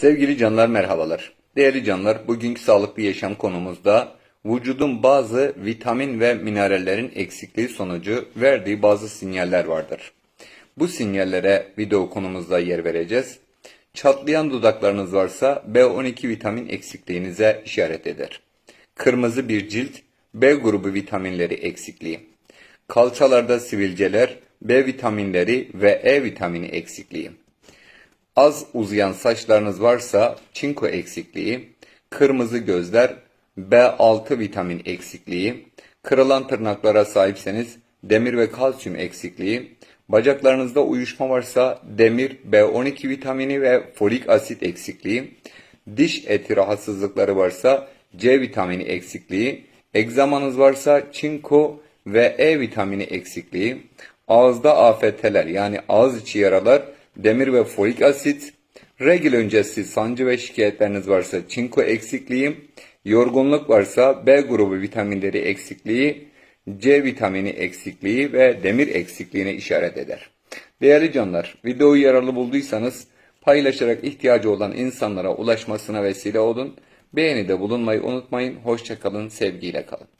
Sevgili canlar merhabalar. Değerli canlar, bugünkü sağlıklı yaşam konumuzda vücudun bazı vitamin ve minerallerin eksikliği sonucu verdiği bazı sinyaller vardır. Bu sinyallere video konumuzda yer vereceğiz. Çatlayan dudaklarınız varsa B12 vitamin eksikliğinize işaret eder. Kırmızı bir cilt, B grubu vitaminleri eksikliği. Kalçalarda sivilceler, B vitaminleri ve E vitamini eksikliği. Az uzayan saçlarınız varsa çinko eksikliği, kırmızı gözler, B6 vitamin eksikliği, kırılan tırnaklara sahipseniz demir ve kalsiyum eksikliği, bacaklarınızda uyuşma varsa demir, B12 vitamini ve folik asit eksikliği, diş eti rahatsızlıkları varsa C vitamini eksikliği, egzamanız varsa çinko ve E vitamini eksikliği, ağızda afetteler yani ağız içi yaralar, demir ve folik asit, regl öncesi sancı ve şikayetleriniz varsa çinko eksikliği, yorgunluk varsa B grubu vitaminleri eksikliği, C vitamini eksikliği ve demir eksikliğine işaret eder. Değerli canlar, videoyu yararlı bulduysanız paylaşarak ihtiyacı olan insanlara ulaşmasına vesile olun. Beğenide bulunmayı unutmayın. Hoşçakalın, sevgiyle kalın.